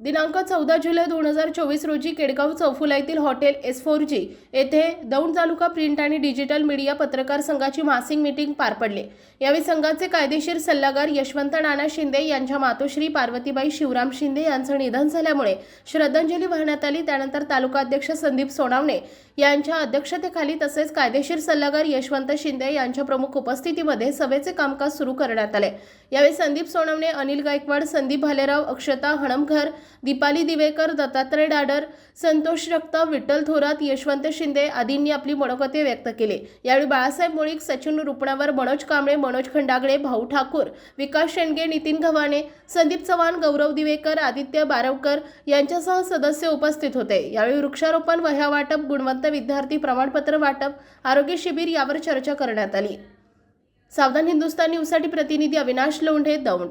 दिनांक चौदा जुलै दोन हजार चोवीस रोजी केडगाव चौफुला येथील हॉटेल एस फोर जी येथे दौंड तालुका प्रिंट आणि डिजिटल मीडिया पत्रकार संघाची मासिक मीटिंग पार पडली. यावेळी संघाचे कायदेशीर सल्लागार यशवंत नाना शिंदे यांच्या मातोश्री पार्वतीबाई शिवराम शिंदे यांचं निधन झाल्यामुळे श्रद्धांजली वाहण्यात आली. त्यानंतर तालुका अध्यक्ष संदीप सोनावणे यांच्या अध्यक्षतेखाली तसेच कायदेशीर सल्लागार यशवंत शिंदे यांच्या प्रमुख उपस्थितीमध्ये सभेचे कामकाज सुरू करण्यात आले. यावेळी संदीप सोनवणे अनिल गायकवाड संदीप भालेराव अक्षता हणमघर दीपाली दिवेकर दत्तात्रय डाडर संतोष रक्त विठ्ठल थोरात यशवंत शिंदे आदींनी आपली मनोगते व्यक्त केले. यावेळी बाळासाहेब मुळीक सचिन रुपणावर मनोज कांबळे मनोज खंडागळे भाऊ ठाकूर विकास शेंडगे नितीन गव्हाणे संदीप चव्हाण गौरव दिवेकर आदित्य बारवकर यांच्यासह सदस्य उपस्थित होते. यावेळी वृक्षारोपण वह्या वाटप गुणवंत विद्यार्थी प्रमाणपत्र वाटप आरोग्य शिबिर यावर चर्चा करण्यात आली. सावधान हिंदुस्तान न्यूजसाठी प्रतिनिधी अविनाश लोंढे दौंड